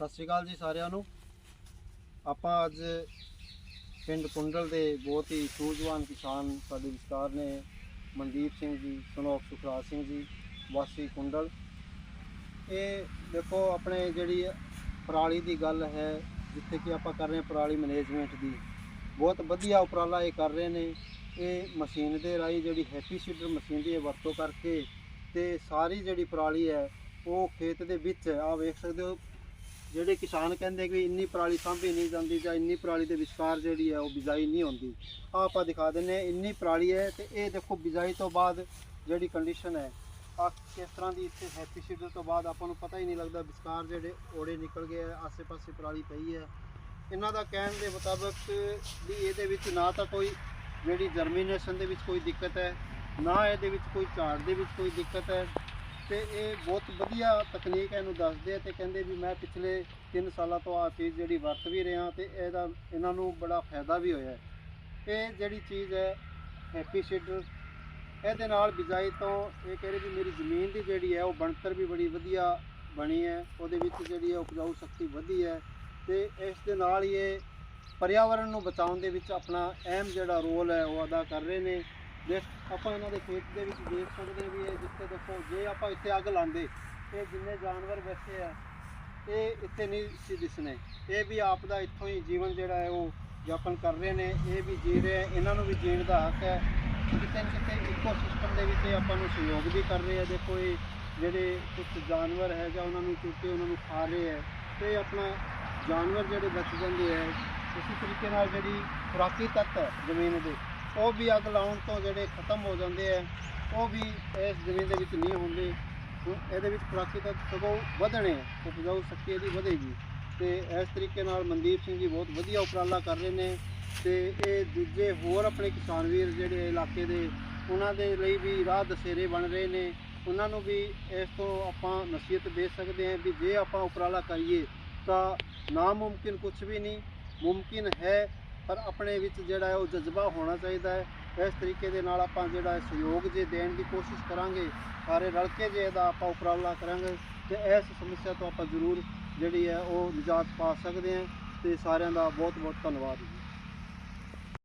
ਸਤਿ ਸ਼੍ਰੀ ਅਕਾਲ ਜੀ ਸਾਰਿਆਂ ਨੂੰ। ਆਪਾਂ ਅੱਜ ਪਿੰਡ ਕੁੰਡਲ ਦੇ ਬਹੁਤ ਹੀ ਸੂਝਵਾਨ ਕਿਸਾਨ ਸਾਡੇ ਵਿਚਕਾਰ ਨੇ ਮਨਦੀਪ ਸਿੰਘ ਜੀ, ਸੁਨੋਖ ਸੁਖਰਾਜ ਸਿੰਘ ਜੀ, ਵਾਸੀ ਕੁੰਡਲ। ਇਹ ਦੇਖੋ ਆਪਣੇ ਜਿਹੜੀ ਪਰਾਲੀ ਦੀ ਗੱਲ ਹੈ, ਜਿੱਥੇ ਕਿ ਆਪਾਂ ਕਰ ਰਹੇ ਹਾਂ ਪਰਾਲੀ ਮੈਨੇਜਮੈਂਟ ਦੀ। ਬਹੁਤ ਵਧੀਆ ਉਪਰਾਲਾ ਇਹ ਕਰ ਰਹੇ ਨੇ। ਇਹ ਮਸ਼ੀਨ ਦੇ ਰਾਹੀਂ ਜਿਹੜੀ ਹੈਪੀ ਸੀਡਰ ਮਸ਼ੀਨ ਦੀ ਇਹ ਵਰਤੋਂ ਕਰਕੇ ਤੇ ਸਾਰੀ ਜਿਹੜੀ ਪਰਾਲੀ ਹੈ, ਉਹ ਖੇਤ ਦੇ ਵਿੱਚ ਆ ਵੇਖ ਸਕਦੇ ਹੋ ਜਿਹੜੇ ਕਿਸਾਨ ਕਹਿੰਦੇ ਕਿ ਇੰਨੀ ਪਰਾਲੀ ਸਾਂਭੀ ਨਹੀਂ ਜਾਂਦੀ ਜਾਂ ਇੰਨੀ ਪਰਾਲੀ ਦੇ ਵਿਚਕਾਰ ਜਿਹੜੀ ਹੈ ਉਹ ਬਿਜਾਈ ਨਹੀਂ ਹੁੰਦੀ ਆ ਆਪਾਂ ਦਿਖਾ ਦਿੰਨੇ ਹਾਂ, ਇੰਨੀ ਪਰਾਲੀ ਹੈ ਤੇ ਇਹ ਦੇਖੋ ਬਿਜਾਈ ਤੋਂ ਬਾਅਦ ਜਿਹੜੀ ਕੰਡੀਸ਼ਨ ਹੈ ਆ ਕਿਸ ਤਰ੍ਹਾਂ ਦੀ ਇੱਥੇ ਹੈਪੀ ਸੀਡਰ ਤੋਂ ਬਾਅਦ ਆਪਾਂ ਨੂੰ ਪਤਾ ਹੀ ਨਹੀਂ ਲੱਗਦਾ ਵਿਚਕਾਰ ਜਿਹੜੇ ਓੜੇ ਨਿਕਲ ਗਏ ਆ ਆਸੇ-ਪਾਸੇ ਪਰਾਲੀ ਪਈ ਹੈ। ਇਹਨਾਂ ਦਾ ਕਹਿਣ ਦੇ ਮੁਤਾਬਕ ਵੀ ਇਹਦੇ ਵਿੱਚ ਨਾ ਤਾਂ ਕੋਈ ਜਿਹੜੀ ਜਰਮੀਨੇਸ਼ਨ ਦੇ ਵਿੱਚ ਕੋਈ ਦਿੱਕਤ ਹੈ ਨਾ ਇਹਦੇ ਵਿੱਚ ਕੋਈ ਝਾੜ ਦੇ ਵਿੱਚ ਕੋਈ ਦਿੱਕਤ ਹੈ। ਤੇ ਇਹ ਬਹੁਤ ਵਧੀਆ ਤਕਨੀਕ ਹੈ, ਇਹਨੂੰ ਦੱਸਦੇ ਆ ਤੇ ਕਹਿੰਦੇ ਵੀ ਮੈਂ ਪਿਛਲੇ 3 ਸਾਲਾਂ ਤੋਂ ਆ ਚੀਜ਼ ਜਿਹੜੀ ਵਰਤ ਵੀ ਰਿਹਾ ਤੇ ਇਹਦਾ, ਇਹਨਾਂ ਨੂੰ ਬੜਾ ਫਾਇਦਾ ਵੀ ਹੋਇਆ ਇਹ ਜਿਹੜੀ ਚੀਜ਼ ਹੈ, ਹੈਪੀ ਸੀਡਰ ਇਹਦੇ ਨਾਲ ਬਿਜਾਈ ਤੋਂ ਇਹ ਕਹਿ ਰਹੇ ਵੀ ਮੇਰੀ ਜ਼ਮੀਨ ਦੀ ਜਿਹੜੀ ਹੈ, ਉਹ ਬਣਤਰ ਵੀ ਬੜੀ ਵਧੀਆ ਬਣੀ ਹੈ, ਉਹਦੇ ਵਿੱਚ ਜਿਹੜੀ ਹੈ ਉਪਜਾਊ ਸ਼ਕਤੀ ਵਧੀ ਹੈ ਤੇ ਇਸ ਦੇ ਨਾਲ ਹੀ ਇਹ ਪਰਿਆਵਰਣ ਨੂੰ ਬਚਾਉਣ ਦੇ ਵਿੱਚ ਆਪਣਾ ਅਹਿਮ ਜਿਹੜਾ ਰੋਲ ਹੈ, ਉਹ ਅਦਾ ਕਰ ਰਹੇ ਨੇ। ਦੇਖ ਆਪਾਂ ਇਹਨਾਂ ਦੇ ਖੇਤ ਦੇ ਵਿੱਚ ਦੇਖ ਸਕਦੇ ਵੀ ਇਹ ਜਿੱਥੇ ਦੇਖੋ ਜੇ ਆਪਾਂ ਇੱਥੇ ਅੱਗ ਲਾਉਂਦੇ ਇਹ ਜਿੰਨੇ ਜਾਨਵਰ ਬੈਠੇ ਆ ਇਹ ਇੱਥੇ ਨਹੀਂ ਸੀ ਦਿਸਣੇ। ਇਹ ਵੀ ਆਪ ਦਾ ਇੱਥੋਂ ਹੀ ਜੀਵਨ ਜਿਹੜਾ ਹੈ ਉਹ ਯਾਪਨ ਕਰ ਰਹੇ ਨੇ ਇਹ ਵੀ ਜੀ ਰਹੇ ਆ, ਇਹਨਾਂ ਨੂੰ ਵੀ ਜੀਣ ਦਾ ਹੱਕ ਹੈ। ਕਿਤੇ ਨਾ ਕਿਤੇ ਇਕੋ ਸਿਸਟਮ ਦੇ ਵਿੱਚ ਇਹ ਆਪਾਂ ਨੂੰ ਸਹਿਯੋਗ ਵੀ ਕਰ ਰਹੇ ਆ। ਦੇਖੋ ਇਹ ਜਿਹੜੇ ਕੁਝ ਜਾਨਵਰ ਹੈ ਜਾਂ ਉਹਨਾਂ ਨੂੰ ਚੁੱਕ ਕੇ ਉਹਨਾਂ ਨੂੰ ਖਾ ਰਹੇ ਹੈ ਤੇ ਆਪਣਾ ਜਾਨਵਰ ਜਿਹੜੇ ਬਚ ਜਾਂਦੇ ਹੈ ਇਸੇ ਤਰੀਕੇ ਨਾਲ ਜਿਹੜੀ ਖੁਰਾਕੀ ਤੱਤ ਹੈ ਜ਼ਮੀਨ ਦੇ ਉਹ ਵੀ ਅੱਗ ਲਾਉਣ ਤੋਂ ਜਿਹੜੇ ਖਤਮ ਹੋ ਜਾਂਦੇ ਆ ਉਹ ਵੀ ਇਸ ਜ਼ਮੀਨ ਦੇ ਵਿੱਚ ਨਹੀਂ ਹੁੰਦੇ। ਇਹਦੇ ਵਿੱਚ ਖੁਰਾਕੀ ਤੱਤ ਸਗੋਂ ਵਧਣੇ ਆ, ਉਪਜਾਊ ਸ਼ਕਤੀ ਇਹਦੀ ਵਧੇਗੀ। ਤੇ ਇਸ ਤਰੀਕੇ ਨਾਲ ਮਨਦੀਪ ਸਿੰਘ ਜੀ ਬਹੁਤ ਵਧੀਆ ਉਪਰਾਲਾ ਕਰ ਰਹੇ ਨੇ ਤੇ ਇਹ ਦੂਜੇ ਹੋਰ ਆਪਣੇ ਕਿਸਾਨ ਵੀਰ ਜਿਹੜੇ ਇਲਾਕੇ ਦੇ ਉਹਨਾਂ ਦੇ ਲਈ ਵੀ ਰਾਹ ਦਸੇਰੇ ਬਣ ਰਹੇ ਨੇ। ਉਹਨਾਂ ਨੂੰ ਵੀ ਇਸ ਤੋਂ ਆਪਾਂ ਨਸੀਹਤ ਦੇ ਸਕਦੇ ਹਾਂ ਵੀ ਜੇ ਆਪਾਂ ਉਪਰਾਲਾ ਕਰੀਏ ਤਾਂ ਨਾਮੁਮਕਿਨ ਕੁਝ ਵੀ ਨਹੀਂ ਮੁਮਕਿਨ ਹੈ ਪਰ ਆਪਣੇ ਵਿੱਚ ਜਿਹੜਾ ਉਹ ਜਜ਼ਬਾ ਹੋਣਾ ਚਾਹੀਦਾ ਹੈ। ਇਸ ਤਰੀਕੇ ਦੇ ਨਾਲ ਆਪਾਂ ਜਿਹੜਾ ਸਹਿਯੋਗ ਜੇ ਦੇਣ ਦੀ ਕੋਸ਼ਿਸ਼ ਕਰਾਂਗੇ, ਸਾਰੇ ਰਲ ਕੇ ਜੇ ਇਹਦਾ ਆਪਾਂ ਉਪਰਾਲਾ ਕਰਾਂਗੇ, ਤੇ ਇਸ ਸਮੱਸਿਆ ਤੋਂ ਆਪਾਂ ਜ਼ਰੂਰ ਜਿਹੜੀ ਹੈ ਉਹ ਨਿਜਾਤ ਪਾ ਸਕਦੇ ਹਾਂ। ਤੇ ਸਾਰਿਆਂ ਦਾ ਬਹੁਤ ਬਹੁਤ ਧੰਨਵਾਦ